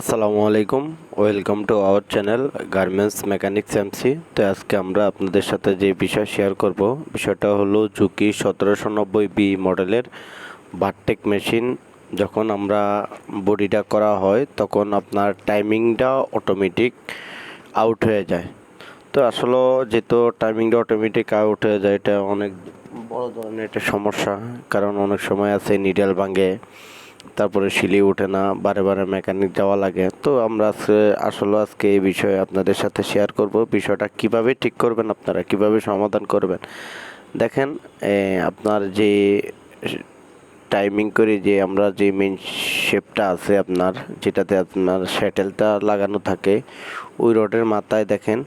আসসালামু আলাইকুম। Welcome to our channel garments mechanics MC তো আজকে আমরা আপনাদের সাথে যে বিষয় শেয়ার করব, বিষয়টা হলো ঝুঁকি সতেরোশো নব্বই বি মডেলের বারটেক মেশিন যখন আমরা বডিটা করা হয়, তখন আপনার টাইমিংটা অটোমেটিক আউট হয়ে যায়। তো আসলে যেহেতু টাইমিংটা অটোমেটিক আউট হয়ে যায়, এটা অনেক বড় ধরনের একটা সমস্যা। কারণ অনেক সময় আছে নিডেল ভাঙে। তারপরে সিলি ওঠে না, বারে বারে মেকানিক যাওয়া লাগে। তো আমরা আজকে, আসলে আজকে এই বিষয়ে আপনাদের সাথে শেয়ার করব, বিষয়টা কীভাবে ঠিক করবেন আপনারা, কীভাবে সমাধান করবেন। দেখেন আপনার যে টাইমিং করে যে আমরা যে মেন শেপটা আছে আপনার, যেটাতে আপনার শ্যাটেলটা লাগানো থাকে, ওই রডের মাথায় দেখেন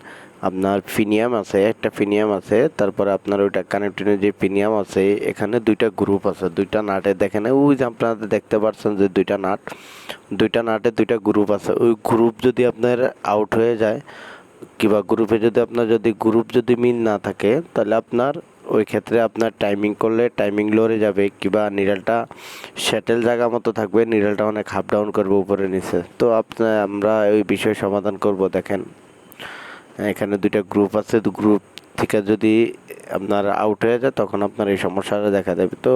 আপনার ফিনিয়াম আছে, একটা ফিনিয়াম আছে, তারপরে আপনার ওইটা কানেক্টিনের যে ফিনিয়াম আছে, এখানে দুইটা গ্রুপ আছে, দুইটা নাটে দেখেন, ওই যে আপনারা দেখতে পাচ্ছেন যে দুইটা নাট, দুইটা নাটে দুইটা গ্রুপ আছে, ওই গ্রুপ যদি আপনার আউট হয়ে যায়, কিংবা গ্রুপে যদি আপনার যদি গ্রুপ যদি মিল না থাকে, তাহলে আপনার ওই ক্ষেত্রে আপনার টাইমিং করলে টাইমিং লড়ে যাবে, কিংবা নিডালটা সেটেল জায়গা মতো থাকবে নিডালটা অনেক হাফ ডাউন করবে উপরে নিচে। তো আপনার আমরা ওই বিষয়ে সমাধান করব, দেখেন। এখানে দুইটা গ্রুপ আছে। তো গ্রুপ থেকে যদি আপনার আউট হয়ে যায়, তখন আপনার এই সমস্যাটা দেখা দেবে। তো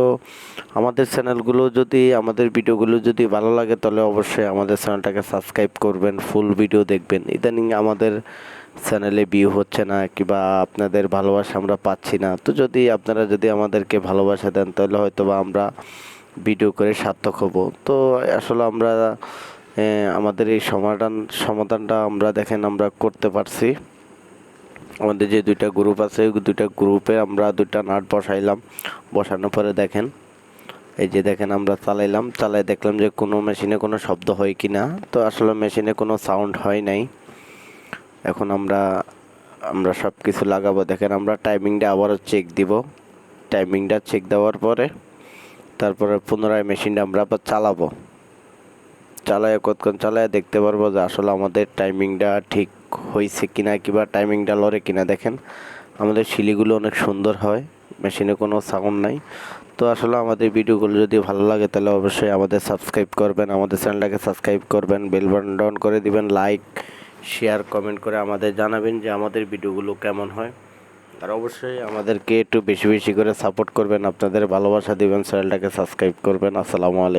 আমাদের চ্যানেলগুলো যদি, আমাদের ভিডিওগুলো যদি ভালো লাগে, তাহলে অবশ্যই আমাদের চ্যানেলটাকে সাবস্ক্রাইব করবেন ফুল ভিডিও দেখবেন। ইদানিং আমাদের চ্যানেলে ভিউ হচ্ছে না, কিংবা আপনাদের ভালোবাসা আমরা পাচ্ছি না। তো যদি আপনারা যদি আমাদেরকে ভালোবাসা দেন, তাহলে হয়তো বা আমরা ভিডিও করে সার্থক হব। তো আসলে আমরা আমাদের এই সমাধান, সমাধানটা আমরা দেখেন আমরা করতে পারছি। আমাদের যে দুইটা গ্রুপ আছে দুইটা গ্রুপে আমরা দুইটা নাট বসাইলাম। বসানোর পরে দেখেন, এই যে দেখেন আমরা চালাইলাম। চালাই দেখলাম যে কোনো মেশিনে কোনো শব্দ হয় কি না। তো আসলে মেশিনে কোনো সাউন্ড হয় নাই। এখন আমরা আমরা সব কিছু লাগাবো। দেখেন আমরা টাইমিংটা আবারও চেক দিব। টাইমিংটা চেক দেওয়ার পরে, তারপরে পুনরায় মেশিনটা আমরা আবার চালাবো। চালায়, কতক্ষণ চালায় দেখতে পারব যে আসলে আমাদের টাইমিংটা ঠিক হয়েছে কিনা কিংবা টাইমিংটা লড়ে কিনা দেখেন। আমাদের শিলিগুলো অনেক সুন্দর হয় মেশিনে কোনো সাউন্ড নাই। তো আসলে আমাদের ভিডিওগুলো যদি ভালো লাগে তাহলে অবশ্যই আমাদের সাবস্ক্রাইব করবেন, আমাদের চ্যানেলটাকে সাবস্ক্রাইব করবেন বেল বাটন ডাউন করে দিবেন লাইক শেয়ার কমেন্ট করে আমাদের জানাবেন যে আমাদের ভিডিওগুলো কেমন হয়। আর অবশ্যই আমাদেরকে একটু বেশি বেশি করে সাপোর্ট করবেন, আপনাদের ভালোবাসা দিবেন চ্যানেলটাকে সাবস্ক্রাইব করবেন। আসসালামু আলাইকুম।